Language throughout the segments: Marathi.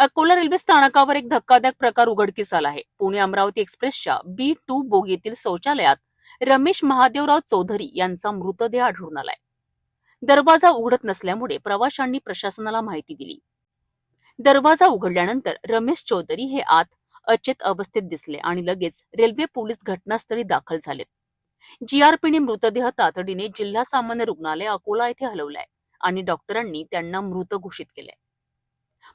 अकोला रेल्वे स्थानकावर एक धक्कादायक प्रकार उघडकीस आला आहे. पुणे अमरावती एक्सप्रेसच्या बी टू बोगीतील शौचालयात रमेश महादेवराव चौधरी यांचा मृतदेह आढळून आलाय. दरवाजा उघडत नसल्यामुळे प्रवाशांनी प्रशासनाला माहिती दिली. दरवाजा उघडल्यानंतर रमेश चौधरी हे आत अचेत अवस्थेत दिसले आणि लगेच रेल्वे पोलीस घटनास्थळी दाखल झालेत जीआरपीने मृतदेह तातडीने जिल्हा सामान्य रुग्णालय अकोला येथे हलवलाय आणि डॉक्टरांनी त्यांना मृत घोषित केले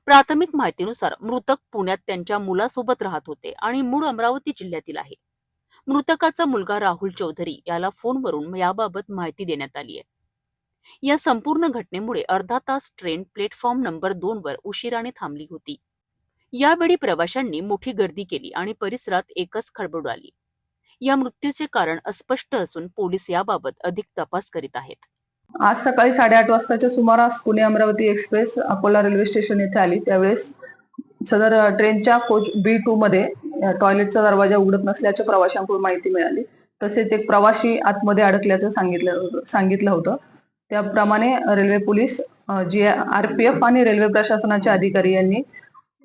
प्राथमिक माहितीनुसार मृतक पुण्यात त्यांच्या मुलासोबत राहत होते आणि मूळ अमरावती जिल्ह्यातील आहे. मृतकाचा मुलगा राहुल चौधरी याला फोनवरून याबाबत माहिती देण्यात आली आहे. या संपूर्ण घटनेमुळे अर्धा तास ट्रेन प्लॅटफॉर्म नंबर दोन वर उशिराने थांबली होती. यावेळी प्रवाशांनी मोठी गर्दी केली आणि परिसरात एकच खळबळ आली. या मृत्यूचे कारण अस्पष्ट असून पोलीस याबाबत अधिक तपास करीत आहेत. आज सकाळी साडेआठ वाजताच्या सुमारास Pune Amravati express Akola railway station येथे आली. त्यावेळेस सदर ट्रेनच्या कोच बी टू मध्ये टॉयलेटचा दरवाजा उघडत नसल्याच्या प्रवाशांकडून माहिती मिळाली. तसेच एक प्रवाशी आतमध्ये अडकल्याचं सांगितलं सांगितलं होतं. त्याप्रमाणे रेल्वे पोलीस जी आरपीएफ आणि रेल्वे प्रशासनाचे अधिकारी यांनी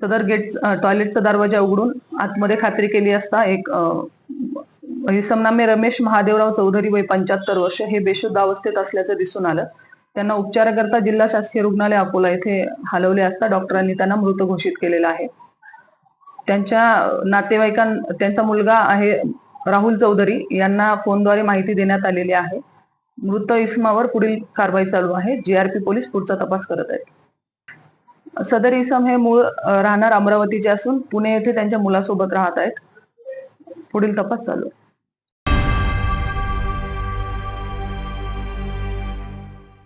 सदर गेट टॉयलेटचा दरवाजा उघडून आतमध्ये खात्री केली असता एक अ, रमेश महादेवराव चौधरी वय पंच्याहत्तर वर्ष हे बेशुद्ध अवस्थेत असल्याचं दिसून आलं. त्यांना उपचाराकरता जिल्हा शासकीय रुग्णालय अकोला येथे हलवले असता डॉक्टरांनी त्यांना मृत घोषित केलेला आहे. त्यांच्या नातेवाईकां त्यांचा मुलगा आहे राहुल चौधरी यांना फोनद्वारे माहिती देण्यात आलेली आहे. मृत इसमावर पुढील कारवाई चालू आहे. जीआरपी पोलीस पुढचा तपास करत आहेत. सदर इसम हे मूळ राहणार अमरावतीचे असून पुणे येथे त्यांच्या मुलासोबत राहत आहेत. पुढील तपास चालू आहे.